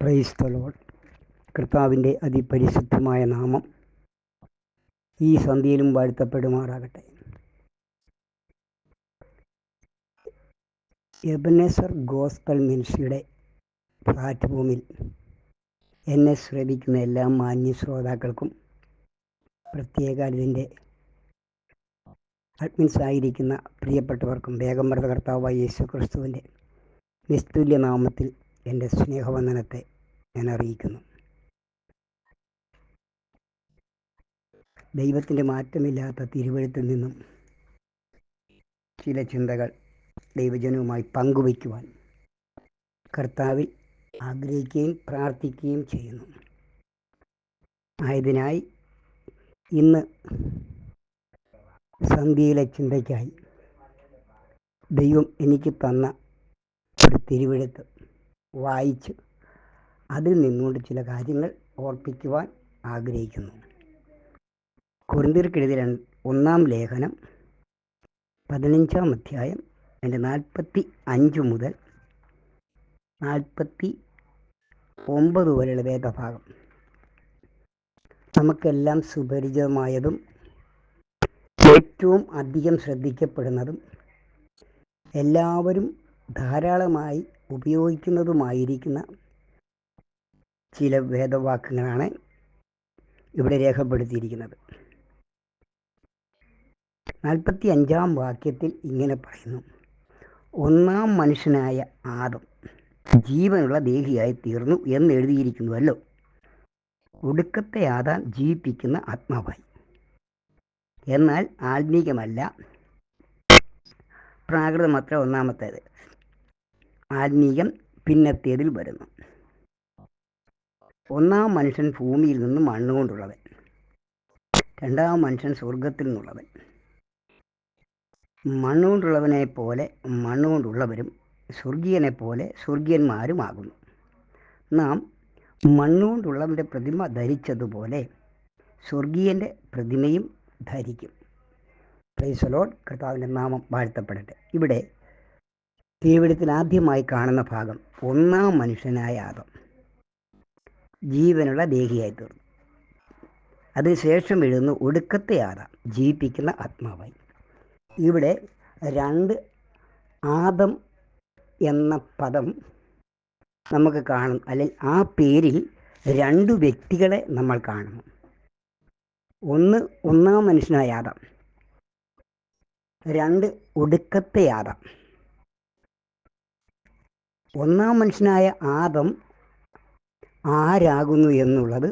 Price തലോൾ കർത്താവിന്റെ അതിപരിശുദ്ധമായ നാമം ഈ സന്ധ്യയിലും വാഴ്ത്തപ്പെടുമാറാകട്ടെ. എബനേസർ ഗോസ്ബൽ മിനിസ്ട്രിയുടെ പ്ലാറ്റ്ഫോമിൽ എന്നെ ശ്രമിക്കുന്ന എല്ലാ മാന്യ ശ്രോതാക്കൾക്കും പ്രത്യേക ഇതിന്റെ അഡ്മിൻസ് ആയിരിക്കുന്ന പ്രിയപ്പെട്ടവർക്കും വേഗമൃത കർത്താവായ യേശു ക്രിസ്തുവിന്റെ നിസ്തുല്യ നാമത്തിൽ എന്റെ സ്നേഹവന്ദനത്തെ ഞാൻ അറിയിക്കുന്നു. ദൈവത്തിന്റെ മാറ്റമില്ലാത്ത തിരുവഴുത്തിൽ നിന്നും ചില ചിന്തകൾ ദൈവജനവുമായി പങ്കുവയ്ക്കുവാൻ കർത്താവിൽ ആഗ്രഹിക്കുകയും പ്രാർത്ഥിക്കുകയും ചെയ്യുന്നു. ആയതിനായി ഇന്ന് സന്ധ്യയിലെ ചിന്തയ്ക്കായി ദൈവം എനിക്ക് തന്ന ഒരു തിരുവെഴുത്ത് വായിച്ച്. അതിൽ നിന്നുകൊണ്ട് ചില കാര്യങ്ങൾ ഓർപ്പിക്കുവാൻ ആഗ്രഹിക്കുന്നു. കുറുന്തിർക്കെഴുതിയ ഒന്നാം ലേഖനം പതിനഞ്ചാം അധ്യായം എന്റെ നാൽപ്പത്തി അഞ്ച് മുതൽ നാൽപ്പത്തി ഒമ്പത് വരെയുള്ള വേദഭാഗം. നമുക്കെല്ലാം സുപരിചിതമായതും ഏറ്റവും അധികം ശ്രദ്ധിക്കപ്പെടുന്നതും എല്ലാവരും ധാരാളമായി ഉപയോഗിക്കുന്നതുമായിരിക്കുന്ന ചില വേദവാക്യങ്ങളാണ് ഇവിടെ രേഖപ്പെടുത്തിയിരിക്കുന്നത്. നാൽപ്പത്തി അഞ്ചാം വാക്യത്തിൽ ഇങ്ങനെ പറയുന്നു. ഒന്നാം മനുഷ്യനായ ആദം ജീവനുള്ള ദേഹിയായി തീർന്നു എന്ന് എഴുതിയിരിക്കുന്നുവല്ലോ. ഒടുക്കത്തെ ആദാം ജീവിപ്പിക്കുന്ന ആത്മാവായി. എന്നാൽ ആത്മീകമല്ല. പ്രാകൃതം പ്രാകൃതമത്ര ഒന്നാമത്തേത്. ആത്മീകം പിന്നത്തേതിൽ വരുന്നു. ഒന്നാം മനുഷ്യൻ ഭൂമിയിൽ നിന്നും മണ്ണുകൊണ്ടുള്ളവൻ. രണ്ടാം മനുഷ്യൻ സ്വർഗത്തിൽ നിന്നുള്ളവൻ. മണ്ണുകൊണ്ടുള്ളവനെ പോലെ മണ്ണുകൊണ്ടുള്ളവരും സ്വർഗീയനെ പോലെ സ്വർഗീയന്മാരുമാകുന്നു. നാം മണ്ണുകൊണ്ടുള്ളവന്റെ പ്രതിമ ധരിച്ചതുപോലെ സ്വർഗീയന്റെ പ്രതിമയും ധരിക്കും. പ്രൈസലോഡ് കർത്താവിന്റെ നാമം വാഴ്ത്തപ്പെടട്ടെ. ഇവിടെ തീവിടത്തിൽ ആദ്യമായി കാണുന്ന ഭാഗം ഒന്നാം മനുഷ്യനായ ആദം. ജീവനുള്ള ദേഹിയായി തീർന്നു. അതിനുശേഷം എഴുതുന്നു ഒടുക്കത്തെ ആദാം ജീവിപ്പിക്കുന്ന ആത്മാവായി. ഇവിടെ രണ്ട് ആദം എന്ന പദം നമുക്ക് കാണും. അല്ലെങ്കിൽ ആ പേരിൽ രണ്ട് വ്യക്തികളെ നമ്മൾ കാണുന്നു. ഒന്ന് ഒന്നാം മനുഷ്യനായ ആദം രണ്ട് ഒടുക്കത്തെ ആദം. ഒന്നാം മനുഷ്യനായ ആദം ആരാകുന്നു എന്നുള്ളത്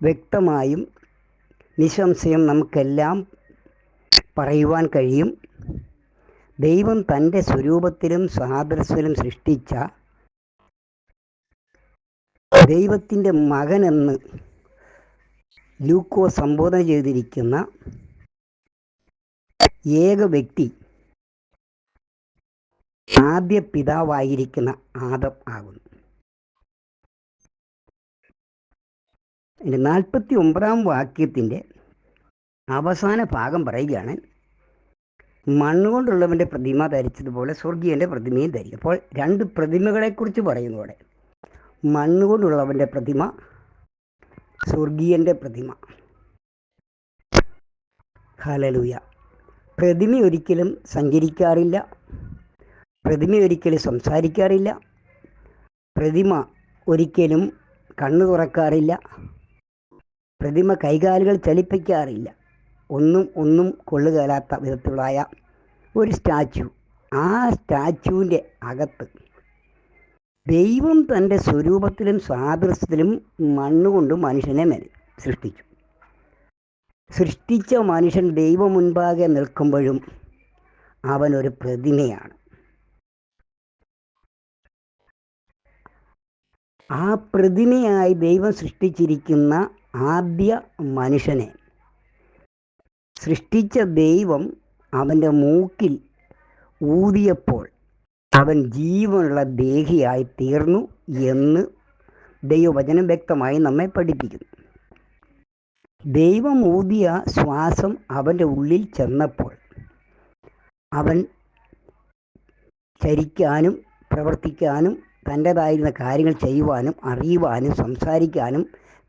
വ്യക്തമായും നിസ്സംശയം നമുക്കെല്ലാം പറയുവാൻ കഴിയും. ദൈവം തന്റെ സ്വരൂപത്തിലും സാദൃശ്യത്തിലും സൃഷ്ടിച്ച ദൈവത്തിന്റെ മകനെന്ന് ലൂക്കോ സംബോധന ചെയ്തിരിക്കുന്ന ഏക വ്യക്തി ആദ്യ പിതാവായിരിക്കുന്ന ആദം ആകുന്നു. നാൽപ്പത്തി ഒമ്പതാം വാക്യത്തിന്റെ അവസാന ഭാഗം പറയുകയാണ് മണ്ണുകൊണ്ടുള്ളവന്റെ പ്രതിമ ധരിച്ചതുപോലെ സ്വർഗീയന്റെ പ്രതിമയും ധരിക്കും. അപ്പോൾ രണ്ട് പ്രതിമകളെക്കുറിച്ച് പറയുന്നു അവിടെ മണ്ണുകൊണ്ടുള്ളവന്റെ പ്രതിമ സ്വർഗീയന്റെ പ്രതിമ. ഹലലൂയ പ്രതിമ ഒരിക്കലും സഞ്ചരിക്കാറില്ല. പ്രതിമ ഒരിക്കലും സംസാരിക്കാറില്ല. പ്രതിമ ഒരിക്കലും കണ്ണു തുറക്കാറില്ല. പ്രതിമ കൈകാലുകൾ ചലിപ്പിക്കാറില്ല. ഒന്നും ഒന്നും കൊള്ളുകേലാത്ത വിധത്തിലുള്ള ഒരു സ്റ്റാച്ചു. ആ സ്റ്റാച്ചുവിന്റെ അകത്ത് ദൈവം തന്റെ സ്വരൂപത്തിലും സാദൃശ്യത്തിലും മണ്ണുകൊണ്ട് മനുഷ്യനെ മെന സൃഷ്ടിച്ചു. സൃഷ്ടിച്ച മനുഷ്യൻ ദൈവം മുൻപാകെ നിൽക്കുമ്പോഴും അവനൊരു പ്രതിമയാണ്. ആ പ്രതിമയായി ദൈവം സൃഷ്ടിച്ചിരിക്കുന്ന ആദ്യ മനുഷ്യനെ. സൃഷ്ടിച്ച ദൈവം അവന്റെ മൂക്കിൽ ഊതിയപ്പോൾ അവൻ ജീവനുള്ള ദേഹിയായി തീർന്നു എന്ന് ദൈവവചനം വ്യക്തമായി നമ്മെ പഠിപ്പിക്കുന്നു. ദൈവം ഊതിയ ശ്വാസം അവന്റെ ഉള്ളിൽ ചെന്നപ്പോൾ അവൻ ചരിക്കാനും പ്രവർത്തിക്കാനും തന്റേതായിരുന്ന കാര്യങ്ങൾ ചെയ്യുവാനും അറിയുവാനും സംസാരിക്കാനും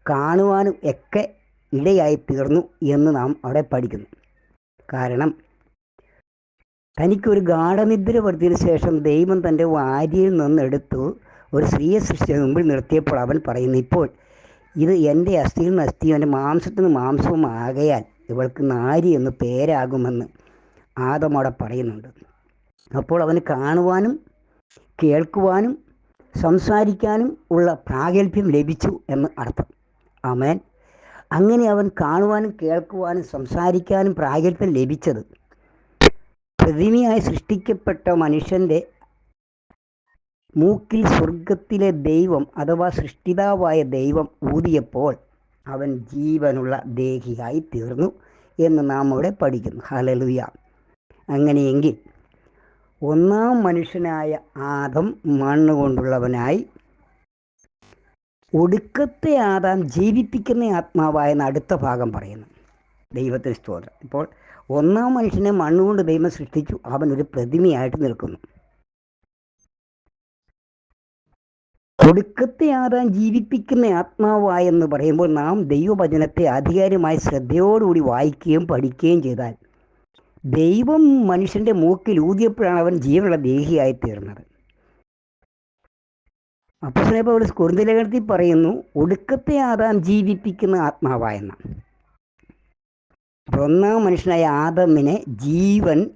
കാണുവാനും ഒക്കെ ഇടയായി തീർന്നു എന്ന് നാം അവിടെ പഠിക്കുന്നു. കാരണം തനിക്കൊരു ഗാഠനിദ്ര വരുത്തിയതിനു ശേഷം ദൈവം തന്റെ വാര്യയിൽ നിന്നെടുത്തു ഒരു സ്ത്രീയെ സൃഷ്ടിച്ച മുമ്പിൽ നിർത്തിയപ്പോൾ അവൻ പറയുന്നു ഇപ്പോൾ ഇത് എന്റെ അസ്ഥിയിൽ നിന്ന് അസ്ഥിയും എന്റെ മാംസത്തിൽ നിന്ന് മാംസവും ആകയാൽ ഇവൾക്ക് നാരി എന്ന് പേരാകുമെന്ന് ആദം അവിടെ പറയുന്നുണ്ട്. അപ്പോൾ അവന് കാണുവാനും കേൾക്കുവാനും സംസാരിക്കാനും ഉള്ള പ്രാഗൽഭ്യം ലഭിച്ചു എന്ന് അർത്ഥം. ആമേൻ. അങ്ങനെ അവൻ കാണുവാനും കേൾക്കുവാനും സംസാരിക്കാനും പ്രാഗൽഭ്യം ലഭിച്ചത് പ്രതിമയായി സൃഷ്ടിക്കപ്പെട്ട മനുഷ്യന്റെ മൂക്കിൽ സ്വർഗത്തിലെ ദൈവം അഥവാ സൃഷ്ടിതാവായ ദൈവം ഊതിയപ്പോൾ അവൻ ജീവനുള്ള ദേഹിയായി തീർന്നു എന്ന് നാം അവിടെ പഠിക്കുന്നു. ഹലലുയ അങ്ങനെയെങ്കിൽ ഒന്നാം മനുഷ്യനായ ആദം മണ്ണ് കൊണ്ടുള്ളവനായി ഒടുക്കത്തെ ആദാം ജീവിപ്പിക്കുന്ന ആത്മാവായെന്ന് അടുത്ത ഭാഗം പറയുന്നു. ദൈവത്തിന് സ്തോത്രം. ഇപ്പോൾ ഒന്നാം മനുഷ്യനെ മണ്ണുകൊണ്ട് ദൈവം സൃഷ്ടിച്ചു. അവൻ ഒരു പ്രതിമയായിട്ട് നിൽക്കുന്നു. ഒടുക്കത്തെ ആദാം ജീവിപ്പിക്കുന്ന ആത്മാവായെന്ന് പറയുമ്പോൾ നാം ദൈവവചനത്തെ അധികാരമായി ശ്രദ്ധയോടുകൂടി വായിക്കുകയും പഠിക്കുകയും ചെയ്താൽ ദൈവം മനുഷ്യന്റെ മൂക്കിൽ ഊതിയപ്പോഴാണ് അവൻ ജീവനുള്ള ദേഹിയായി തീർന്നത് അപ്പോൾ പൗലോസ് സ്കുരുന്തലകത്തിൽ പറയുന്നു ഒടുക്കത്തെ ആദാം ജീവിപ്പിക്കുന്ന ആത്മാവായെന്ന ഒന്നാം മനുഷ്യനായ ആദമിനെ ജീവൻ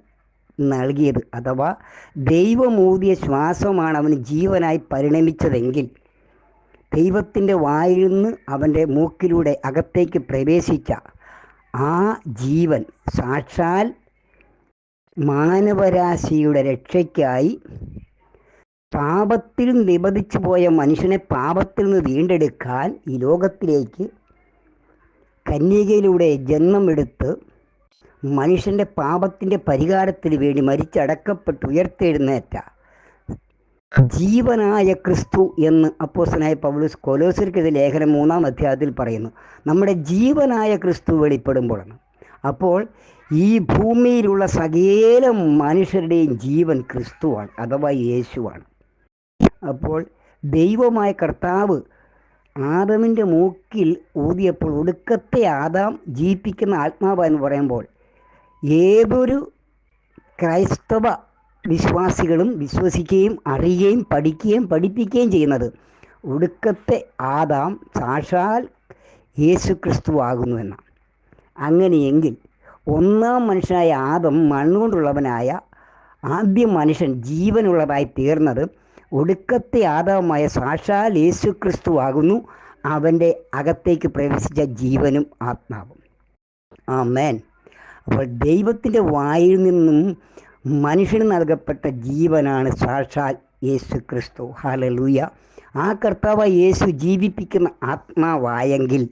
നൽകിയത് അഥവാ ദൈവമൂതിയ ശ്വാസമാണ് അവന് ജീവനായി പരിണമിച്ചതെങ്കിൽ ദൈവത്തിന്റെ വായിൽ നിന്ന് അവന്റെ മൂക്കിലൂടെ അകത്തേക്ക് പ്രവേശിച്ച ആ ജീവൻ സാക്ഷാൽ മാനവരാശിയുടെ രക്ഷയ്ക്കായി പാപത്തിൽ നിബന്ധിച്ചു പോയ മനുഷ്യനെ പാപത്തിൽ നിന്ന് വീണ്ടെടുക്കാൻ ഈ ലോകത്തിലേക്ക് കന്യകയിലൂടെ ജന്മമെടുത്ത് മനുഷ്യന്റെ പാപത്തിന്റെ പരിഹാരത്തിന് വേണ്ടി മരിച്ചടക്കപ്പെട്ട് ഉയർത്തെഴുന്നേറ്റ ജീവനായ ക്രിസ്തു എന്ന് അപ്പോസനായ പൗലൂസ് കൊലോസിർക്കെതിരെ ലേഖനം മൂന്നാം അധ്യായത്തിൽ പറയുന്നു. നമ്മുടെ ജീവനായ ക്രിസ്തു വെളിപ്പെടുമ്പോഴാണ്. അപ്പോൾ ഈ ഭൂമിയിലുള്ള സകല മനുഷ്യരുടെയും ജീവൻ ക്രിസ്തുവാണ് അഥവാ യേശുവാണ്. അപ്പോൾ ദൈവമായ കർത്താവ് ആദമിന്റെ മൂക്കിൽ ഊതിയപ്പോൾ ഒടുക്കത്തെ ആദാം ജീവിപ്പിക്കുന്ന ആത്മാവ് എന്ന് പറയുമ്പോൾ ഏതൊരു ക്രൈസ്തവ വിശ്വാസികളും വിശ്വസിക്കുകയും അറിയുകയും പഠിക്കുകയും പഠിപ്പിക്കുകയും ചെയ്യുന്നത് ഒടുക്കത്തെ ആദാം സാക്ഷാൽ യേശു ക്രിസ്തു ആകുന്നുവെന്നാണ് അങ്ങനെയെങ്കിൽ ഒന്നാം മനുഷ്യനായ ആദം മണ്ണുകൊണ്ടുള്ളവനായ ആദ്യ മനുഷ്യൻ ജീവനുള്ളതായി തീർന്നത് ഒടുക്കത്തെ ആദാമായ സാക്ഷാൽ യേശു ക്രിസ്തു ആകുന്നു. അവന്റെ അകത്തേക്ക് പ്രവേശിച്ച ജീവനും ആത്മാവും. ആ മേൻ അപ്പോൾ ദൈവത്തിന്റെ വായിൽ നിന്നും മനുഷ്യന് നൽകപ്പെട്ട ജീവനാണ് സാക്ഷാൽ യേശു ക്രിസ്തു ഹാലലൂയ ആ കർത്താവ് യേശു ജീവിപ്പിക്കുന്ന ആത്മാവായെങ്കിൽ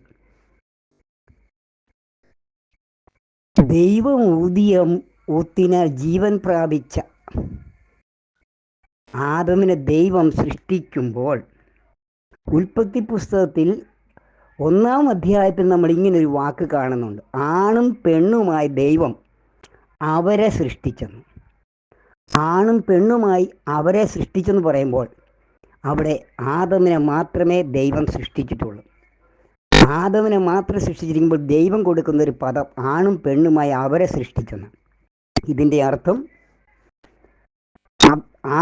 ദൈവം ഊതിയ ഊത്തിനാൽ ജീവൻ പ്രാപിച്ച ആദമിനെ ദൈവം സൃഷ്ടിക്കുമ്പോൾ ഉൽപ്പത്തി പുസ്തകത്തിൽ ഒന്നാം അധ്യായത്തിൽ നമ്മൾ ഇങ്ങനെ ഒരു വാക്ക് കാണുന്നുണ്ട്. ആണും പെണ്ണുമായി ദൈവം അവരെ സൃഷ്ടിച്ചെന്ന്. ആണും പെണ്ണുമായി അവരെ സൃഷ്ടിച്ചെന്ന് പറയുമ്പോൾ അവിടെ ആദമിനെ മാത്രമേ ദൈവം സൃഷ്ടിച്ചിട്ടുള്ളൂ. ആദമിനെ മാത്രം സൃഷ്ടിച്ചിരിക്കുമ്പോൾ ദൈവം കൊടുക്കുന്ന ഒരു പദം ആണും പെണ്ണുമായി അവരെ സൃഷ്ടിച്ചെന്ന് ഇതിന്റെ അർത്ഥം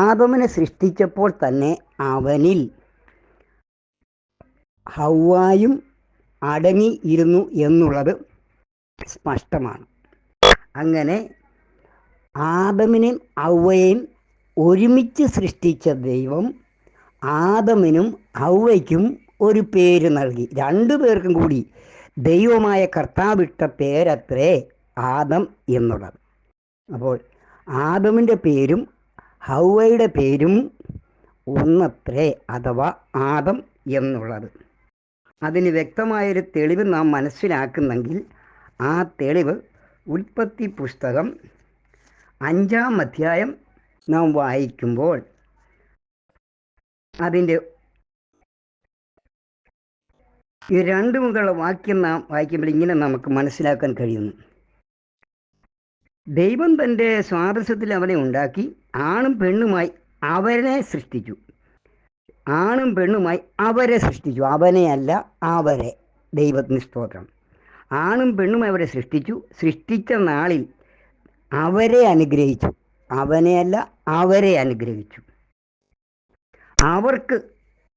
ആദവനെ സൃഷ്ടിച്ചപ്പോൾ തന്നെ അവനിൽ ഹൗവായും അടങ്ങി ഇരുന്നു എന്നുള്ളത് സ്പഷ്ടമാണ്. അങ്ങനെ ആദമിനെയും ഔവയെയും ഒരുമിച്ച് സൃഷ്ടിച്ച ദൈവം ആദമിനും ഔവയ്ക്കും ഒരു പേര് നൽകി. രണ്ടു പേർക്കും കൂടി ദൈവമായ കർത്താവിട്ട പേരത്രേ ആദം എന്നുള്ളത്. അപ്പോൾ ആദമിന്റെ പേരും ഹൗവയുടെ പേരും ഒന്നത്രേ അഥവാ ആദം എന്നുള്ളത്. അതിന് വ്യക്തമായൊരു തെളിവ് നാം മനസ്സിലാക്കുന്നെങ്കിൽ ആ തെളിവ് ഉൽപ്പത്തി പുസ്തകം അഞ്ചാം അധ്യായം നാം വായിക്കുമ്പോൾ അതിന്റെ ഈ രണ്ട് മുതലുള്ള വാക്യം നാം വായിക്കുമ്പോൾ ഇങ്ങനെ നമുക്ക് മനസ്സിലാക്കാൻ കഴിയുന്നു. ദൈവം തന്റെ സ്വാതന്ത്ര്യത്തിൽ അവനെ ഉണ്ടാക്കി ആണും പെണ്ണുമായി അവനെ സൃഷ്ടിച്ചു. ആണും പെണ്ണുമായി അവരെ സൃഷ്ടിച്ചു. അവനെയല്ല അവരെ. ദൈവത്തിന് സ്തോത്രം. ആണും പെണ്ണുമായി അവരെ സൃഷ്ടിച്ചു. സൃഷ്ടിച്ച നാളിൽ അവരെ അനുഗ്രഹിച്ചു. അവനെയല്ല അവരെ അനുഗ്രഹിച്ചു. അവർക്ക്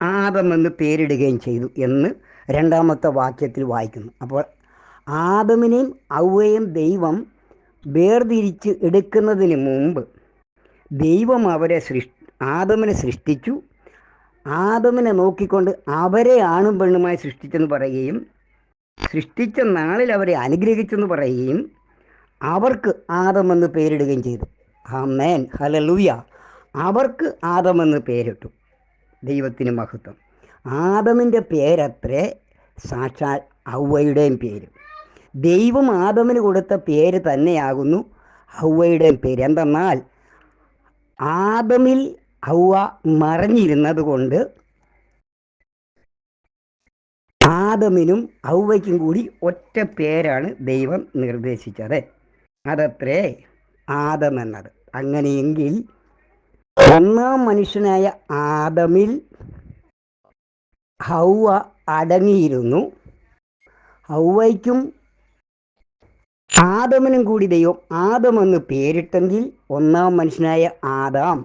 ആദമെന്ന് പേരിടുകയും ചെയ്തു എന്ന് രണ്ടാമത്തെ വാക്യത്തിൽ വായിക്കുന്നു. അപ്പോൾ ആദമിനെയും ഔവയും ദൈവം വേർതിരിച്ച് എടുക്കുന്നതിന് മുമ്പ് ദൈവം അവരെ സൃഷ്ടി ആദമിനെ സൃഷ്ടിച്ചു. ആദമിനെ നോക്കിക്കൊണ്ട് അവരെ ആണും പെണ്ണുമായി സൃഷ്ടിച്ചെന്ന് പറയുകയും സൃഷ്ടിച്ച നാളിൽ അവരെ അനുഗ്രഹിച്ചെന്ന് പറയുകയും അവർക്ക് ആദമെന്ന് പേരിടുകയും ചെയ്തു. ആമേൻ. ഹലലൂയ അവർക്ക് ആദമെന്ന് പേരിട്ടു. ദൈവത്തിന് മഹത്വം. ആദമിന്റെ പേരത്രേ സാക്ഷാൽ ഔവയുടെയും പേര്. ദൈവം ആദമിന് കൊടുത്ത പേര് തന്നെയാകുന്നു ഔവയുടെയും പേര്. എന്തെന്നാൽ ആദമിൽ ഔവ മറിഞ്ഞിരുന്നത് കൊണ്ട് ആദമിനും ഔവയ്ക്കും കൂടി ഒറ്റ പേരാണ് ദൈവം നിർദ്ദേശിച്ചത്. അതത്രേ ആദം എന്നത്. അങ്ങനെയെങ്കിൽ ഒന്നാം മനുഷ്യനായ ആദമിൽ ഹൗവ അടങ്ങിയിരുന്നു. ഹൗവയ്ക്കും ആദമനും കൂടി ദൈവം ആദമെന്ന് പേരിട്ടെങ്കിൽ ഒന്നാം മനുഷ്യനായ ആദാം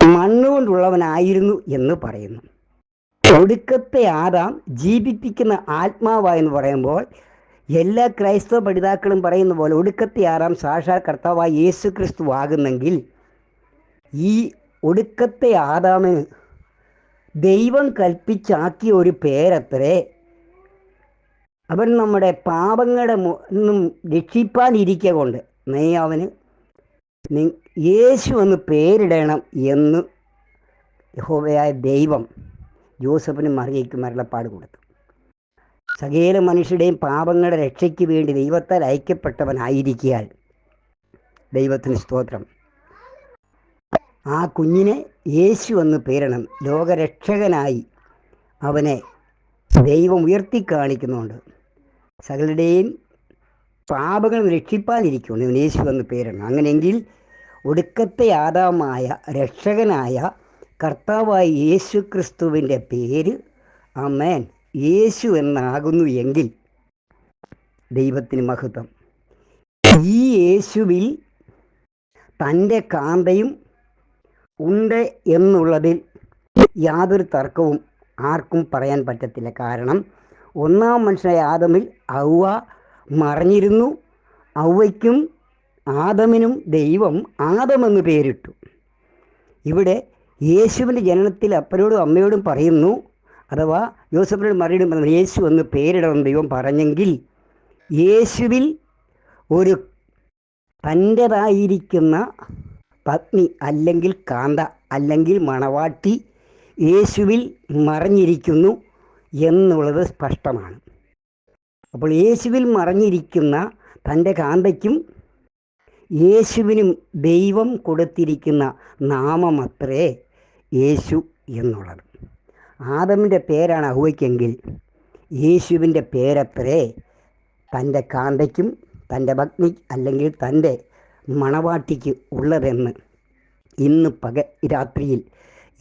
മണ്ണുകൊണ്ടുള്ളവനായിരുന്നു എന്ന് പറയുന്നു. ഒടുക്കത്തെ ആദാം ജീവിപ്പിക്കുന്ന ആത്മാവായെന്ന് പറയുമ്പോൾ എല്ലാ ക്രൈസ്തവ പഠിതാക്കളും പറയുന്ന പോലെ ഒടുക്കത്തെ ആറാം സാക്ഷാൽ കർത്താവായ യേശു ക്രിസ്തു ആകുന്നെങ്കിൽ ഈ ഒടുക്കത്തെ ആദാമിന് ദൈവം കൽപ്പിച്ചാക്കിയ ഒരു പേരത്രേ. അവൻ നമ്മുടെ പാപങ്ങളുടെ നിന്നും രക്ഷിപ്പാനിരിക്ക കൊണ്ട് നീ അവന് യേശു എന്ന് പേരിടണം എന്ന് യഹോവയായ ദൈവം ജോസഫിന് മറിയയ്ക്ക് മരണപ്പാട് കൊടുത്തു. സകേല മനുഷ്യരുടെയും പാപങ്ങളുടെ രക്ഷയ്ക്ക് വേണ്ടി ദൈവത്താൽ ഐക്യപ്പെട്ടവനായിരിക്കിയാൽ ദൈവത്തിന് സ്തോത്രം. ആ കുഞ്ഞിനെ യേശു എന്ന് പേരണം ലോകരക്ഷകനായി അവനെ ദൈവം ഉയർത്തി കാണിക്കുന്നുണ്ട്. സകലരുടെയും പാപങ്ങൾ രക്ഷിപ്പാനിരിക്കുന്നു ഇവൻ യേശു എന്ന് പേരണം. അങ്ങനെയെങ്കിൽ ഒടുക്കത്തെ ആദാമായ രക്ഷകനായ കർത്താവായ യേശു ക്രിസ്തുവിന്റെ പേര് അമേൻ യേശു എന്നാകുന്നു എങ്കിൽ ദൈവത്തിന് മഹത്വം. ഈ യേശുവിൽ തന്റെ കാന്തയും ഉണ്ട് എന്നുള്ളതിൽ യാതൊരു തർക്കവും ആർക്കും പറയാൻ പറ്റത്തില്ല. കാരണം ഒന്നാം മനുഷ്യനായ ആദമിൽ ഔവ മറിഞ്ഞിരുന്നു. ഔവയ്ക്കും ആദമിനും ദൈവം ആദമെന്ന് പേരിട്ടു. ഇവിടെ യേശുവിന്റെ ജനനത്തിൽ അപ്പനോടും അമ്മയോടും പറയുന്നു അഥവാ യോസഫിനോട് മറിയിടും പറഞ്ഞു യേശു എന്ന് പേരിടണം ദൈവം പറഞ്ഞെങ്കിൽ യേശുവിൽ ഒരു തന്റെതായിരിക്കുന്ന പത്നി അല്ലെങ്കിൽ കാന്ത അല്ലെങ്കിൽ മണവാട്ടി യേശുവിൽ മറഞ്ഞിരിക്കുന്നു എന്നുള്ളത് സ്പഷ്ടമാണ്. അപ്പോൾ യേശുവിൽ മറഞ്ഞിരിക്കുന്ന തന്റെ കാന്തയ്ക്കും യേശുവിനും ദൈവം കൊടുത്തിരിക്കുന്ന നാമമത്രേ യേശു എന്നുള്ളത്. ആദമിന്റെ പേരാണ് അഹുവയ്ക്കെങ്കിൽ യേശുവിന്റെ പേരത്രേ തന്റെ കാന്തയ്ക്കും തന്റെ ഭഗ്നി അല്ലെങ്കിൽ തന്റെ മണവാട്ടിക്ക് ഉള്ളതെന്ന് ഇന്ന് പക രാത്രിയിൽ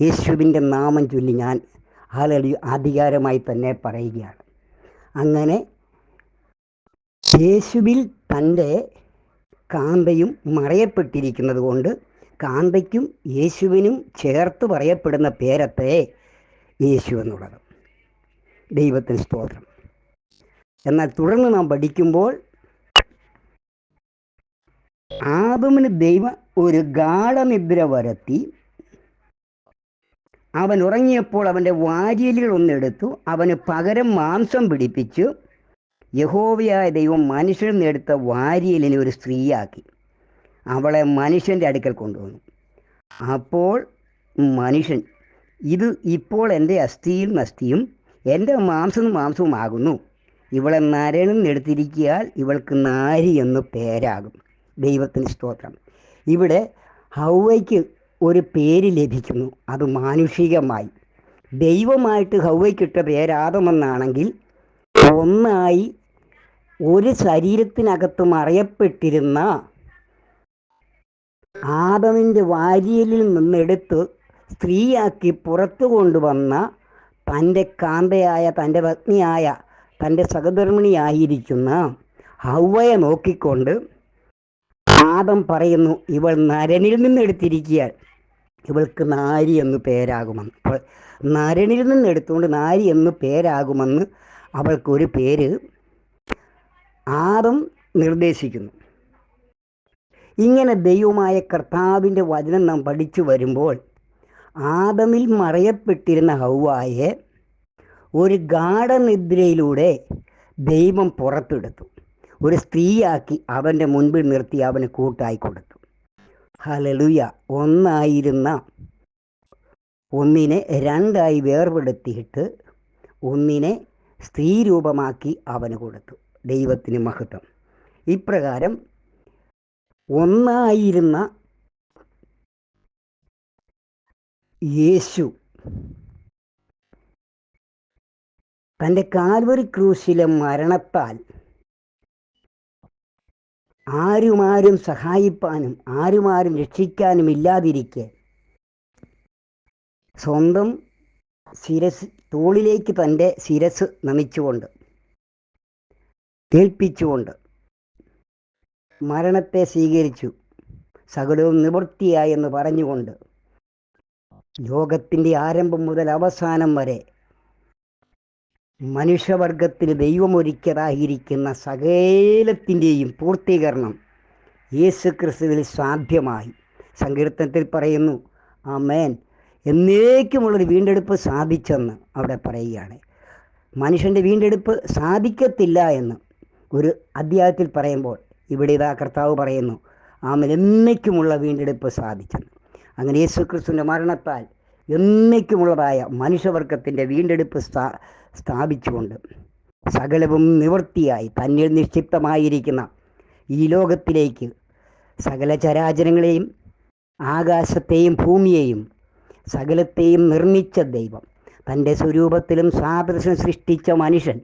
യേശുവിന്റെ നാമം ചൊല്ലി ഞാൻ ആലി ആധികാരമായി തന്നെ പറയുകയാണ്. അങ്ങനെ യേശുവിൽ തന്റെ കാന്തയും മറയപ്പെട്ടിരിക്കുന്നത് കൊണ്ട് കാന്തയ്ക്കും യേശുവിനും ചേർത്ത് പറയപ്പെടുന്ന പേരത്തെ യേശു എന്നുള്ളത്. ദൈവത്തിന് സ്തോത്രം. എന്നാൽ തുടർന്ന് നാം പഠിക്കുമ്പോൾ ആദമിന് ദൈവം ഒരു ഗാഠനിദ്ര വരുത്തി. അവൻ ഉറങ്ങിയപ്പോൾ അവന്റെ വാരിയലുകൾ ഒന്നെടുത്തു. അവന് പകരം മാംസം പിടിപ്പിച്ചു. യഹോവയായ ദൈവം മനുഷ്യൻ എടുത്ത വാരിയലിനെ ഒരു സ്ത്രീയാക്കി. അവളെ മനുഷ്യന്റെ അടുക്കൽ കൊണ്ടുവന്നു. അപ്പോൾ മനുഷ്യൻ ഇത് ഇപ്പോൾ എന്റെ അസ്ഥിയും അസ്ഥിയും എന്റെ മാംസവും മാംസവുമാകുന്നു. ഇവളെ നരനും എടുത്തിരിക്കിയാൽ ഇവൾക്ക് നാരി എന്ന് പേരാകും. ദൈവത്തിന് സ്തോത്രം. ഇവിടെ ഹൗവയ്ക്ക് ഒരു പേര് ലഭിക്കുന്നു. അത് മാനുഷികമായി. ദൈവമായിട്ട് ഹൗവയ്ക്കിട്ട പേരാദമെന്നാണെങ്കിൽ ഒന്നായി ഒരു ശരീരത്തിനകത്ത് മറയപ്പെട്ടിരുന്ന ആദമിന്റെ വാരിയലിൽ നിന്നെടുത്ത് സ്ത്രീയാക്കി പുറത്തു കൊണ്ടുവന്ന തന്റെ കാന്തയായ തന്റെ പത്നിയായ തന്റെ സഹധർമ്മിണിയായിരിക്കുന്ന ഹൗവയെ നോക്കിക്കൊണ്ട് ആദം പറയുന്നു ഇവൾ നരനിൽ നിന്ന് എടുത്തിരിക്കിയാൽ ഇവൾക്ക് നാരി എന്ന് പേരാകുമെന്ന്. അപ്പോൾ നരനിൽ നിന്ന് എടുത്തുകൊണ്ട് നാരി എന്ന് പേരാകുമെന്ന് അവൾക്കൊരു പേര് ആദം നിർദ്ദേശിക്കുന്നു. ഇങ്ങനെ ദൈവമായ കർത്താവിന്റെ വചനം നാം പഠിച്ചു വരുമ്പോൾ ആദമിൽ മറയപ്പെട്ടിരുന്ന ഹൗവായെ ഒരു ഗാഠനിദ്രയിലൂടെ ദൈവം പുറത്തെടുത്തു. ഒരു സ്ത്രീയാക്കി അവന്റെ മുൻപിൽ നിർത്തി അവന് കൂട്ടായി കൊടുത്തു. ഹലലുയ ഒന്നായിരുന്ന ഒന്നിനെ രണ്ടായി വേർപെടുത്തിയിട്ട് ഒന്നിനെ സ്ത്രീ രൂപമാക്കി അവന് കൊടുത്തു. ദൈവത്തിന് മഹത്വം. ഇപ്രകാരം ഒന്നായിരുന്ന യേശു തന്റെ കാൽവരി ക്രൂശിലെ മരണത്താൽ ആരുമാരും സഹായിപ്പാനും ആരുമാരും രക്ഷിക്കാനും ഇല്ലാതിരിക്കെ. സ്വന്തം ശിരസ് തോളിലേക്ക് തന്റെ ശിരസ് നമിച്ചുകൊണ്ട് തേൽപ്പിച്ചുകൊണ്ട് മരണത്തെ സ്വീകരിച്ചു. സകലവും നിവൃത്തിയായി എന്ന് പറഞ്ഞുകൊണ്ട് ലോകത്തിന്റെ ആരംഭം മുതൽ അവസാനം വരെ മനുഷ്യവർഗത്തിന് ദൈവമൊരുക്കിയതായിരിക്കുന്ന സകലത്തിന്റെയും പൂർത്തീകരണം യേശു ക്രിസ്തുവിൽ സാധ്യമായി. സങ്കീർത്തനത്തിൽ പറയുന്നു ആ മേൻ എന്നേക്കുമുള്ളൊരു വീണ്ടെടുപ്പ് സാധിച്ചെന്ന് അവിടെ പറയുകയാണ്. മനുഷ്യന്റെ വീണ്ടെടുപ്പ് സാധിക്കത്തില്ല എന്ന് ഒരു അധ്യായത്തിൽ പറയുമ്പോൾ ഇവിടെ ഇതാ കർത്താവ് പറയുന്നു ആമൻ. എന്നേക്കുമുള്ള വീണ്ടെടുപ്പ് സാധിച്ചെന്ന്. അങ്ങനെ യേശു ക്രിസ്തുവിന്റെ മരണത്താൽ എന്നേക്കുമുള്ളതായ മനുഷ്യവർഗത്തിന്റെ വീണ്ടെടുപ്പ് സ്ഥാപിച്ചുകൊണ്ട് സകലവും നിവൃത്തിയായി തന്നിൽ നിക്ഷിപ്തമായിരിക്കുന്ന ഈ ലോകത്തിലേക്ക് സകല ചരാചരങ്ങളെയും ആകാശത്തെയും ഭൂമിയെയും സകലത്തെയും നിർമ്മിച്ച ദൈവം. തന്റെ സ്വരൂപത്തിലും സാദൃശ്യം സൃഷ്ടിച്ച മനുഷ്യൻ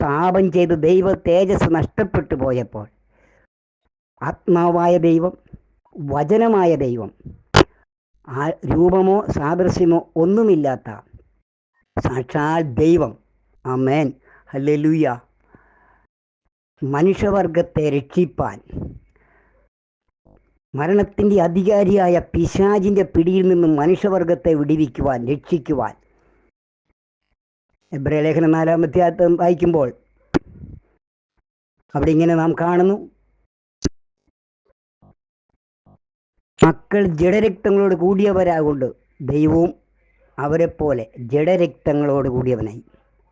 പാപം ചെയ്ത് ദൈവ തേജസ് നഷ്ടപ്പെട്ടു പോയപ്പോൾ ആത്മാവായ ദൈവം വചനമായ ദൈവം ആ രൂപമോ സാദൃശ്യമോ ഒന്നുമില്ലാത്ത സാക്ഷാൽ ദൈവം. Amen hallelujah. മനുഷ്യവർഗത്തെ രക്ഷിപ്പാൻ. മരണത്തിന്റെ അധികാരിയായ പിശാജിന്റെ പിടിയിൽ നിന്നും മനുഷ്യവർഗത്തെ വിടിവിക്കുവാൻ രക്ഷിക്കുവാൻ. എബ്രലേഖന നാലാമത്തെ അധ്യായം വായിക്കുമ്പോൾ അവിടെ ഇങ്ങനെ നാം കാണുന്നു. മക്കൾ ജഡരക്തങ്ങളോട് കൂടിയവരാകൊണ്ട് ദൈവവും അവരെപ്പോലെ ജഡരക്തങ്ങളോട് കൂടിയവനായി.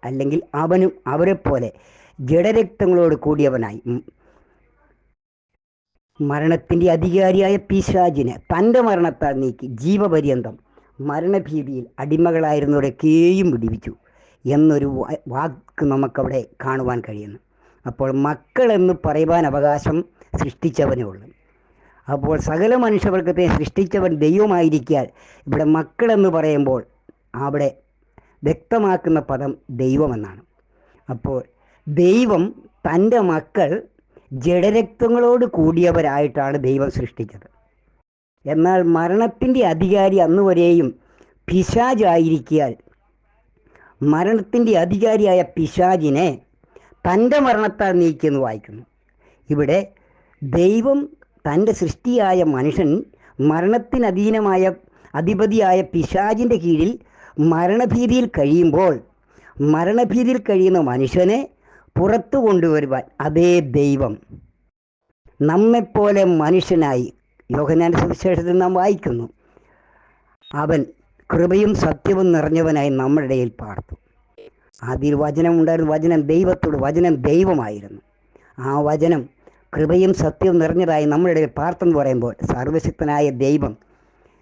അല്ലെങ്കിൽ അവനും അവരെപ്പോലെ ജഡരക്തങ്ങളോട് കൂടിയവനായി. മരണത്തിന്റെ അധികാരിയായ പിശാജിനെ തന്റെ മരണത്താൽ നീക്കി ജീവപര്യന്തം മരണഭീതിയിൽ അടിമകളായിരുന്നവരൊക്കെയും വിടിവിച്ചു എന്നൊരു വാക്ക് നമുക്കവിടെ കാണുവാൻ കഴിയുന്നു. അപ്പോൾ മക്കളെന്ന് പറയുവാൻ അവകാശം സൃഷ്ടിച്ചവനേ ഉള്ളൂ. അപ്പോൾ സകല മനുഷ്യവർഗത്തെ സൃഷ്ടിച്ചവൻ ദൈവമായിരിക്കാൻ ഇവിടെ മക്കളെന്ന് പറയുമ്പോൾ അവിടെ വ്യക്തമാക്കുന്ന പദം ദൈവമെന്നാണ്. അപ്പോൾ ദൈവം തന്റെ മക്കൾ ജഡരക്തങ്ങളോട് കൂടിയവരായിട്ടാണ് ദൈവം സൃഷ്ടിച്ചത്. എന്നാൽ മരണത്തിന്റെ അധികാരി അന്നുവരെയും പിശാജായിരിക്കാൽ മരണത്തിന്റെ അധികാരിയായ പിശാജിനെ തന്റെ മരണത്താൽ നീക്കിയെന്ന് വായിക്കുന്നു. ഇവിടെ ദൈവം തന്റെ സൃഷ്ടിയായ മനുഷ്യൻ മരണത്തിനധീനമായ അധിപതിയായ പിശാജിന്റെ കീഴിൽ മരണഭീതിയിൽ കഴിയുമ്പോൾ മരണഭീതിയിൽ കഴിയുന്ന മനുഷ്യനെ പുറത്തു കൊണ്ടുവരുവാൻ അതേ ദൈവം നമ്മെപ്പോലെ മനുഷ്യനായി യോഗനാന സുവിശേഷത്തിൽ നാം വായിക്കുന്നു. അവൻ കൃപയും സത്യവും നിറഞ്ഞവനായി നമ്മുടെ ഇടയിൽ പാർത്തു. ആദ്യം വചനം ഉണ്ടായിരുന്നു. വചനം ദൈവത്തോട് വചനം ദൈവമായിരുന്നു. ആ വചനം കൃപയും സത്യവും നിറഞ്ഞതായി നമ്മുടെ ഇടയിൽ പാർത്തെന്ന് പറയുമ്പോൾ സർവശക്തനായ ദൈവം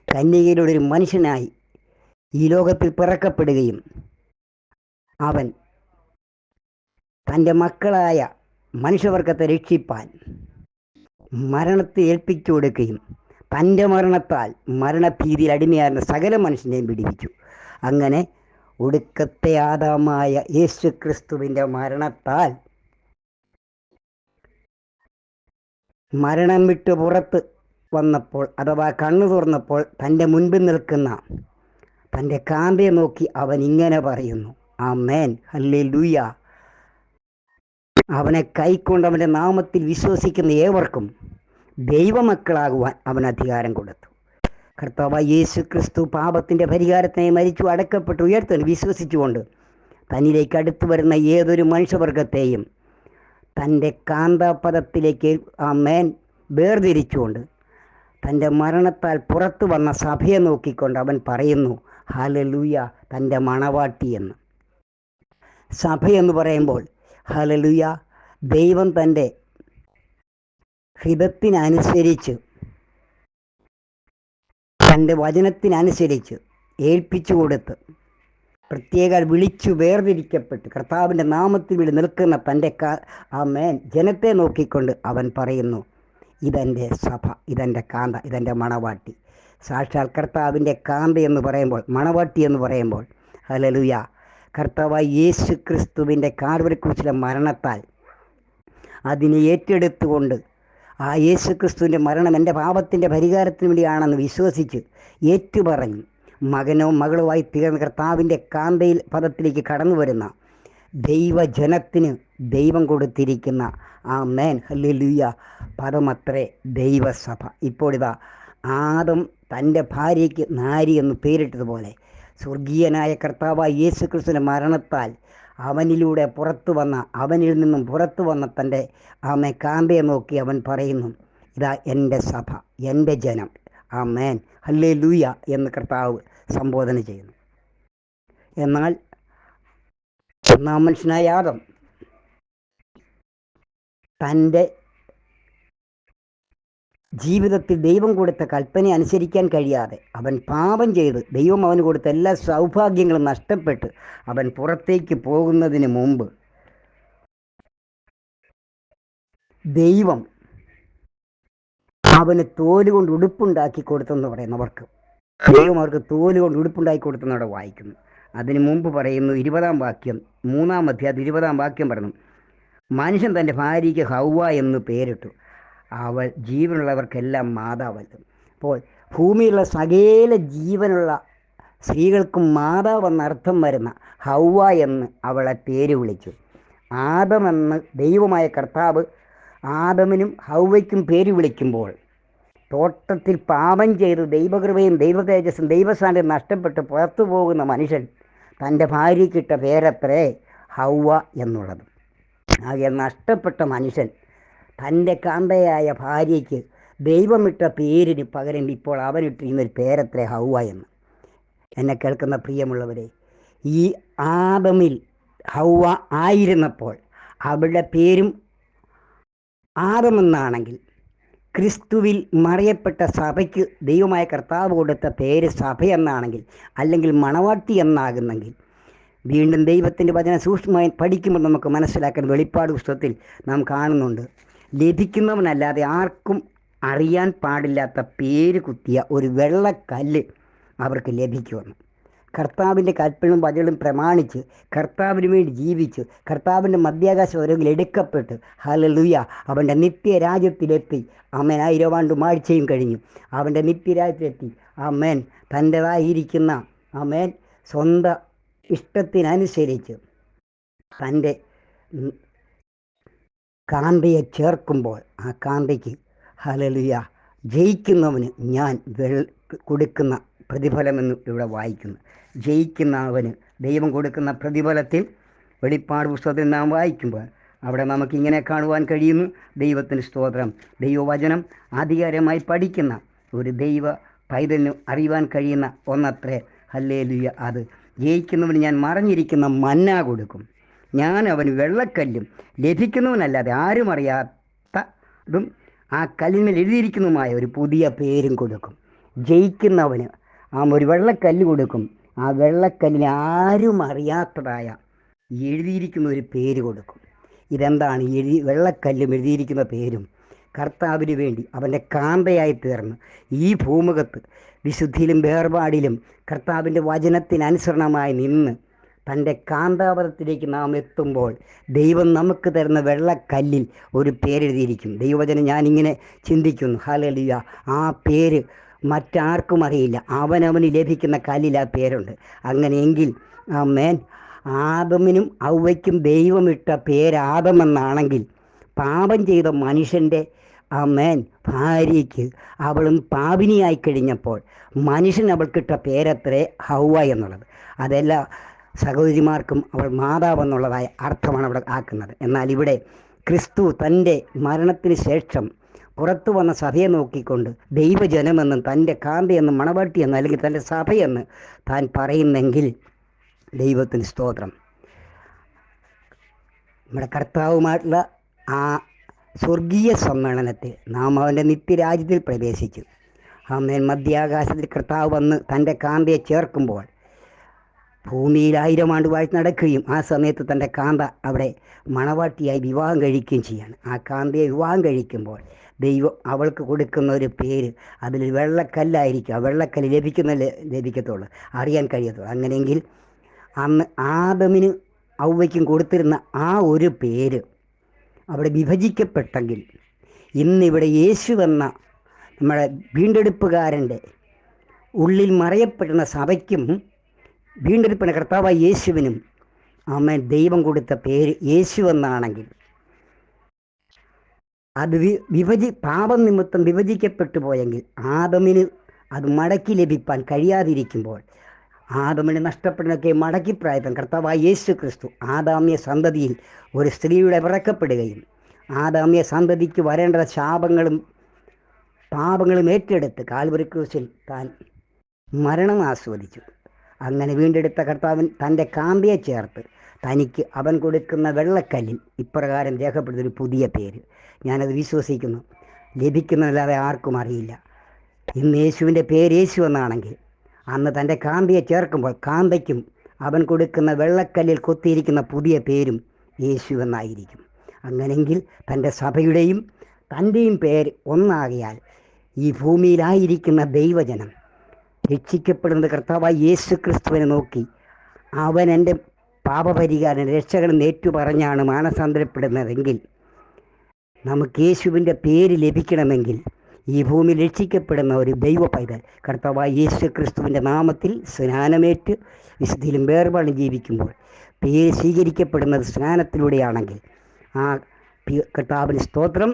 കന്യകയിലൂടെ ഒരു മനുഷ്യനായി ഈ ലോകത്തിൽ പിറക്കപ്പെടുകയും അവൻ തന്റെ മക്കളായ മനുഷ്യവർഗത്തെ രക്ഷിപ്പാൻ മരണത്തെ ഏൽപ്പിച്ചു കൊടുക്കുകയും തന്റെ മരണത്താൽ മരണഭീതിയിൽ അടിമയായിരുന്ന സകല മനുഷ്യനെയും പിടിപ്പിച്ചു അങ്ങനെ ഒടുക്കത്തെ ആദാമായ യേശു ക്രിസ്തുവിന്റെ മരണത്താൽ മരണം വിട്ട് പുറത്ത് വന്നപ്പോൾ അഥവാ കണ്ണു തുറന്നപ്പോൾ തന്റെ മുൻപിൽ നിൽക്കുന്ന തന്റെ കാന്തയെ നോക്കി അവൻ ഇങ്ങനെ പറയുന്നു ആ മേൻ അല്ലേ ലൂയ അവനെ കൈക്കൊണ്ട് അവന്റെ നാമത്തിൽ വിശ്വസിക്കുന്ന ഏവർക്കും ദൈവമക്കളാകുവാൻ അവൻ അധികാരം കൊടുത്തു. കർത്താവ് യേശു ക്രിസ്തു പാപത്തിന്റെ പരിഹാരത്തിനായി മരിച്ചു അടക്കപ്പെട്ടു ഉയർത്തൻ വിശ്വസിച്ചുകൊണ്ട് തന്നിലേക്ക് അടുത്തു വരുന്ന ഏതൊരു മനുഷ്യവർഗത്തെയും തന്റെ കാന്തപദത്തിലേക്ക് മേൻ വേർതിരിച്ചുകൊണ്ട് തന്റെ മരണത്താൽ പുറത്തു വന്ന സഭയെ നോക്കിക്കൊണ്ട് അവൻ പറയുന്നു ഹാലലൂയ തന്റെ മണവാട്ടി എന്ന്. സഭയെന്ന് പറയുമ്പോൾ ഹാലലൂയ ദൈവം തന്റെ ഹിതത്തിനനുസരിച്ച് തന്റെ വചനത്തിനനുസരിച്ച് ഏൽപ്പിച്ചു കൊടുത്ത് പ്രത്യേക വിളിച്ചു വേർതിരിക്കപ്പെട്ട്. കർത്താവിന്റെ നാമത്തിൽ വിളി നിൽക്കുന്ന തന്റെ ആ മേൻ ജനത്തെ നോക്കിക്കൊണ്ട് അവൻ പറയുന്നു ഇതെന്റെ സഭ ഇതെന്റെ കാന്ത ഇതെന്റെ മണവാട്ടി. സാക്ഷാൽ കർത്താവിന്റെ കാന്ത എന്ന് പറയുമ്പോൾ മണവാട്ടി എന്ന് പറയുമ്പോൾ ഹലലുയ കർത്താവായ യേശു ക്രിസ്തുവിന്റെ കാർവരക്കുറിച്ചുള്ള മരണത്താൽ അതിനെ ഏറ്റെടുത്തുകൊണ്ട് ആ യേശു ക്രിസ്തുവിന്റെ മരണം എന്റെ പാപത്തിന്റെ പരിഹാരത്തിന് വേണ്ടിയാണെന്ന് വിശ്വസിച്ച് ഏറ്റുപറഞ്ഞു. മകനോ മകളുമായി തീർന്ന കർത്താവിന്റെ കാന്തയിൽ പദത്തിലേക്ക് കടന്നു വരുന്ന ദൈവജനത്തിന് ദൈവം കൊടുത്തിരിക്കുന്ന ആ മേൻ ഹല്ലുയ പദമത്രേ ദൈവസഭ. ഇപ്പോഴിതാ ആദം തന്റെ ഭാര്യയ്ക്ക് നാരി എന്ന് പേരിട്ടതുപോലെ സ്വർഗീയനായ കർത്താവായ യേശു ക്രിസ്തുവിന്റെ മരണത്താൽ അവനിലൂടെ പുറത്തു വന്ന അവനിൽ നിന്നും പുറത്തു വന്ന തന്റെ ആമെ കാന്തയെ നോക്കി അവൻ പറയുന്നു ഇതാ എന്റെ സഭ എന്റെ ജനം. ആ മേൻ ഹല്ലേ ലൂയ എന്ന് കർത്താവ് സംബോധന ചെയ്യുന്നു. എന്നാൽ ഒന്നാം മനുഷ്യനായ ആദം തന്റെ ജീവിതത്തിൽ ദൈവം കൊടുത്ത കൽപ്പന അനുസരിക്കാൻ കഴിയാതെ അവൻ പാപം ചെയ്ത് ദൈവം അവന് കൊടുത്ത എല്ലാ സൗഭാഗ്യങ്ങളും നഷ്ടപ്പെട്ട് അവൻ പുറത്തേക്ക് പോകുന്നതിന് മുമ്പ് ദൈവം അവന് തോലുകൊണ്ട് ഉടുപ്പുണ്ടാക്കി കൊടുത്തെന്ന് പറയുന്നവർക്ക് ദൈവം അവർക്ക് തോൽ കൊണ്ട് ഉടുപ്പുണ്ടാക്കി കൊടുത്തെന്നവിടെ വായിക്കുന്നു. അതിനു മുമ്പ് പറയുന്നു ഇരുപതാം വാക്യം മൂന്നാം അധ്യായത്തിൽ ഇരുപതാം വാക്യം പറഞ്ഞു മനുഷ്യൻ തന്റെ ഭാര്യയ്ക്ക് ഹൗവ എന്ന് പേരിട്ടു. അവൾ ജീവനുള്ളവർക്കെല്ലാം മാതാവല്ലോ. അപ്പോൾ ഭൂമിയിലുള്ള സകല ജീവനുള്ള സ്ത്രീകൾക്കും മാതാവെന്നർത്ഥം വരുന്ന ഹൗവ എന്ന് അവളെ പേര് വിളിച്ചു. ആദമെന്ന് ദൈവമായ കർത്താവ് ആദമിനും ഹൗവയ്ക്കും പേര് വിളിക്കുമ്പോൾ തോട്ടത്തിൽ പാപം ചെയ്ത് ദൈവകൃപയും ദൈവതേജസ്സും ദൈവസാന്നിധ്യം നഷ്ടപ്പെട്ട് പുറത്തു പോകുന്ന മനുഷ്യൻ തന്റെ ഭാര്യയ്ക്കിട്ട പേരത്രേ ഹൗവ എന്നുള്ളത്. ആകെ നഷ്ടപ്പെട്ട മനുഷ്യൻ തന്റെ കാന്തയായ ഭാര്യയ്ക്ക് ദൈവമിട്ട പേരിന് പകരം ഇപ്പോൾ അവനിട്ടിരുന്ന ഒരു പേരത്രേ ഹൗവ എന്ന്. എന്നെ കേൾക്കുന്ന പ്രിയമുള്ളവരെ ഈ ആദമിൽ ഹൗവ ആയിരുന്നപ്പോൾ അവളുടെ പേരും ആദമെന്നാണെങ്കിൽ ക്രിസ്തുവിൽ മറിയപ്പെട്ട സഭയ്ക്ക് ദൈവമായ കർത്താവ് കൊടുത്ത പേര് സഭ എന്നാണെങ്കിൽ അല്ലെങ്കിൽ മണവാട്ടി എന്നാകുന്നെങ്കിൽ വീണ്ടും ദൈവത്തിന്റെ വചന സൂക്ഷ്മമായി പഠിക്കുമ്പോൾ നമുക്ക് മനസ്സിലാക്കാൻ വെളിപ്പാട് പുസ്തകത്തിൽ നാം കാണുന്നുണ്ട്. ലഭിക്കുന്നവനല്ലാതെ ആർക്കും അറിയാൻ പാടില്ലാത്ത പേര് കുത്തിയ ഒരു വെള്ളക്കല്ല് അവർക്ക് ലഭിക്കുമെന്ന്. കർത്താവിന്റെ കൽപ്പനയും വചകളും പ്രമാണിച്ച് കർത്താവിന് വേണ്ടി ജീവിച്ച് കർത്താവിന്റെ മധ്യാകാശ ഓരോങ്കിൽ എടുക്കപ്പെട്ട് ഹലലുയ അവന്റെ നിത്യരാജ്യത്തിലെത്തി. അമ്മൻ ആയിരവാണ്ട് മാഴ്ചയും കഴിഞ്ഞു. അവന്റെ നിത്യരാജ്യത്തിലെത്തി. അമ്മൻ തന്റെതായിരിക്കുന്ന അമ്മേൻ സ്വന്തം ഇഷ്ടത്തിനനുസരിച്ച് തന്റെ കാന്തയെ ചേർക്കുമ്പോൾ ആ കാന്തയ്ക്ക് ഹലലുയ ജയിക്കുന്നവന് ഞാൻ വെൾ കൊടുക്കുന്ന പ്രതിഫലമെന്ന് ഇവിടെ വായിക്കുന്നു. ജയിക്കുന്ന അവന് ദൈവം കൊടുക്കുന്ന പ്രതിഫലത്തിൽ വെളിപ്പാട് പുസ്തകത്തിൽ നാം വായിക്കുമ്പോൾ അവിടെ നമുക്ക് ഇങ്ങനെ കാണുവാൻ കഴിയുന്നു. ദൈവത്തിന് സ്തോത്രം. ദൈവവചനം ആധികാരമായി പഠിക്കുന്ന ഒരു ദൈവ പൈതലിന് അറിയുവാൻ കഴിയുന്ന ഒന്നത്രേ. ഹല്ലേലുയ. അത് ജയിക്കുന്നവന് ഞാൻ മറഞ്ഞിരിക്കുന്ന മന്ന കൊടുക്കും. ഞാൻ അവന് വെള്ളക്കല്ലും ലഭിക്കുന്നവനല്ലാതെ ആരും അറിയാത്തതും ആ കല്ലിന്മേൽ എഴുതിയിരിക്കുന്നതുമായ ഒരു പുതിയ പേരും കൊടുക്കും. ജയിക്കുന്നവന് ആ ഒരു വെള്ളക്കല്ല് കൊടുക്കും. ആ വെള്ളക്കല്ലിന് ആരും അറിയാത്തതായ എഴുതിയിരിക്കുന്ന ഒരു പേര് കൊടുക്കും. ഇതെന്താണ്? എഴുതി വെള്ളക്കല്ലും എഴുതിയിരിക്കുന്ന പേരും. കർത്താവിന് വേണ്ടി അവന്റെ കാന്തയായി തീർന്ന്. ഈ ഭൂമുഖത്ത് വിശുദ്ധിയിലും വേർപാടിലും കർത്താവിന്റെ വചനത്തിനനുസരണമായി നിന്ന് തന്റെ കാന്താപഥത്തിലേക്ക് നാം എത്തുമ്പോൾ ദൈവം നമുക്ക് തരുന്ന വെള്ളക്കല്ലിൽ ഒരു പേരെഴുതിയിരിക്കും ദൈവവചനം ഞാനിങ്ങനെ ചിന്തിക്കുന്നു. ഹാലലിയ ആ പേര് മറ്റാർക്കും അറിയില്ല. അവനവന് ലഭിക്കുന്ന കല്ലിൽ ആ പേരുണ്ട്. അങ്ങനെയെങ്കിൽ മേൻ ആദമിനും ഔവയ്ക്കും ദൈവമിട്ട പേര് ആദമെന്നാണെങ്കിൽ പാപം ചെയ്ത മനുഷ്യന്റെ ആ മേൻ ഭാര്യയ്ക്ക് അവളും പാപിനിയായി കഴിഞ്ഞപ്പോൾ മനുഷ്യൻ അവൾക്കിട്ട പേരത്രേ ഹൗവ എന്നുള്ളത്. അതെല്ലാ സഹോദരിമാർക്കും അവൾ മാതാവ് എന്നുള്ളതായ അർത്ഥമാണ് അവിടെ ആക്കുന്നത്. എന്നാൽ ഇവിടെ ക്രിസ്തു തന്റെ മരണത്തിന് ശേഷം പുറത്തു വന്ന സഭയെ നോക്കിക്കൊണ്ട് ദൈവജനമെന്നും തന്റെ കാന്തയെന്നും മണവാട്ടിയെന്നും അല്ലെങ്കിൽ തന്റെ സഭയെന്ന് താൻ പറയുന്നെങ്കിൽ ദൈവത്തിന് സ്തോത്രം. നമ്മുടെ കർത്താവുമായിട്ടുള്ള ആ സ്വർഗീയ സമ്മേളനത്തെ നാം അവന്റെ നിത്യരാജ്യത്തിൽ പ്രവേശിച്ചു. അമ്മേൻ മധ്യാകാശത്തിൽ കർത്താവ് വന്ന് തന്റെ കാന്തയെ ചേർക്കുമ്പോൾ ഭൂമിയിൽ ആയിരം ആണ്ട് വാഴ്ച നടക്കുകയും ആ സമയത്ത് തന്റെ കാന്ത അവിടെ മണവാട്ടിയായി വിവാഹം കഴിക്കുകയും ചെയ്യാണ്. ആ കാന്തയെ വിവാഹം കഴിക്കുമ്പോൾ ദൈവം അവൾക്ക് കൊടുക്കുന്ന ഒരു പേര് അതിൽ വെള്ളക്കല്ലായിരിക്കും. ആ വെള്ളക്കല്ല് ലഭിക്കുന്ന ലഭിക്കത്തുള്ളൂ. അറിയാൻ കഴിയത്തുള്ളൂ. അങ്ങനെയെങ്കിൽ അന്ന് ആദമിന് ഔവയ്ക്കും കൊടുത്തിരുന്ന ആ ഒരു പേര് അവിടെ വിഭജിക്കപ്പെട്ടെങ്കിൽ ഇന്നിവിടെ യേശു എന്ന നമ്മുടെ വീണ്ടെടുപ്പുകാരന്റെ ഉള്ളിൽ മറയപ്പെടുന്ന സഭയ്ക്കും വീണ്ടെടുപ്പിന് കർത്താവായ യേശുവിനും അമ്മ ദൈവം കൊടുത്ത പേര് യേശു എന്നാണെങ്കിൽ അത് വിഭജി പാപം നിമിത്തം വിഭജിക്കപ്പെട്ടു പോയെങ്കിൽ ആദമിന് അത് മടക്കി ലഭിക്കാൻ കഴിയാതിരിക്കുമ്പോൾ ആദമിന് നഷ്ടപ്പെടുന്നൊക്കെ മടക്കി പ്രായത്തം കർത്താവായ യേശു ക്രിസ്തു ആദാമ്യ സന്തതിയിൽ ഒരു സ്ത്രീയുടെ പിറക്കപ്പെടുകയും ആദാമ്യ സന്തതിക്ക് വരേണ്ട ശാപങ്ങളും പാപങ്ങളും ഏറ്റെടുത്ത് കാൽവരി ക്രൂശിൽ താൻ മരണം ആസ്വദിച്ചു. അങ്ങനെ വീണ്ടെടുത്ത കർത്താവൻ തന്റെ കാന്തയെ ചേർത്ത് തനിക്ക് അവൻ കൊടുക്കുന്ന വെള്ളക്കല്ലിൽ ഇപ്രകാരം രേഖപ്പെടുത്തൊരു പുതിയ പേര്. ഞാനത് വിശ്വസിക്കുന്നു. ലഭിക്കുന്നതല്ലാതെ ആർക്കും അറിയില്ല. ഇന്ന് യേശുവിന്റെ പേര് യേശു എന്നാണെങ്കിൽ അന്ന് തന്റെ കാന്തയെ ചേർക്കുമ്പോൾ കാന്തയ്ക്കും അവൻ കൊടുക്കുന്ന വെള്ളക്കല്ലിൽ കൊത്തിയിരിക്കുന്ന പുതിയ പേരും യേശു എന്നായിരിക്കും. അങ്ങനെങ്കിൽ തന്റെ സഭയുടെയും തന്റെയും പേര് ഒന്നാകിയാൽ ഈ ഭൂമിയിലായിരിക്കുന്ന ദൈവജനം രക്ഷിക്കപ്പെടുന്നത് കർത്താവായ യേശു ക്രിസ്തുവിനെ നോക്കി. അവൻ എന്റെ പാപപരിഹാരം രക്ഷകൻ ഏറ്റു പറഞ്ഞാണ് മാനസാന്തരപ്പെടുന്നതെങ്കിൽ നമുക്ക് യേശുവിന്റെ പേര് ലഭിക്കണമെങ്കിൽ ഈ ഭൂമി രക്ഷിക്കപ്പെടുന്ന ഒരു ദൈവ പൈതൽ കർത്താവായ യേശു ക്രിസ്തുവിന്റെ നാമത്തിൽ സ്നാനമേറ്റ് വിശുദ്ധിയിലും വേർപാടും ജീവിക്കുമ്പോൾ പേര് സ്വീകരിക്കപ്പെടുന്നത് സ്നാനത്തിലൂടെയാണെങ്കിൽ ആ കർത്താവിന് സ്തോത്രം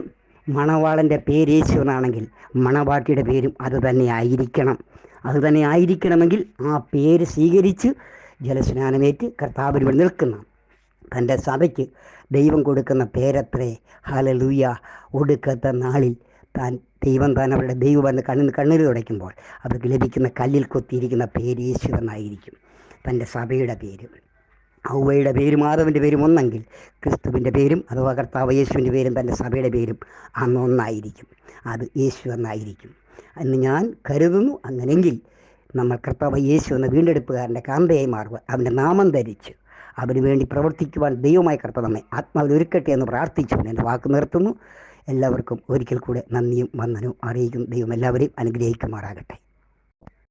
മണവാളന്റെ പേര് യേശു എന്നാണെങ്കിൽ മണവാട്ടിയുടെ പേരും അത് തന്നെ ആയിരിക്കണം അത് തന്നെ ആയിരിക്കണമെങ്കിൽ ആ പേര് സ്വീകരിച്ച് ജലസ്നാനമേറ്റ് കർത്താവിന് വേണ്ടി നിൽക്കുന്ന. തന്റെ സഭയ്ക്ക് ദൈവം കൊടുക്കുന്ന പേരത്രേ ഹലലൂയ ഒടുക്കത്തെ നാളിൽ താൻ ദൈവം താൻ അവരുടെ ദൈവം കണ്ണിന് കണ്ണീര് തുടയ്ക്കുമ്പോൾ അവർക്ക് ലഭിക്കുന്ന കല്ലിൽ കൊത്തിയിരിക്കുന്ന പേര് യേശു എന്നായിരിക്കും തന്റെ സഭയുടെ പേര്. ഔവയുടെ പേരും മാധവന്റെ പേരും ഒന്നെങ്കിൽ ക്രിസ്തുവിന്റെ പേരും അഥവാ കർത്താവ് യേശുവിന്റെ പേരും തന്റെ സഭയുടെ പേരും അന്ന് ഒന്നായിരിക്കും അത് യേശു എന്നായിരിക്കും. എന്ന് ഞാൻ കരുതുന്നു. അങ്ങനെങ്കിൽ നമ്മൾ കർത്താവ് യേശു എന്ന വീണ്ടെടുപ്പുകാരന്റെ കാന്തയായി മാറുക. അവന്റെ നാമം ധരിച്ച് അവന് വേണ്ടി പ്രവർത്തിക്കുവാൻ ദൈവമായി കർത്താവ് നമ്മെ ആത്മാവിൽ ഒരുക്കട്ടെ എന്ന് പ്രാർത്ഥിച്ചു. എന്റെ വാക്ക് നിർത്തുന്നു. എല്ലാവർക്കും ഒരിക്കൽ കൂടെ നന്ദിയും വന്ദനവും അറിയിക്കും. ദൈവം എല്ലാവരെയും അനുഗ്രഹിക്കുമാറാകട്ടെ.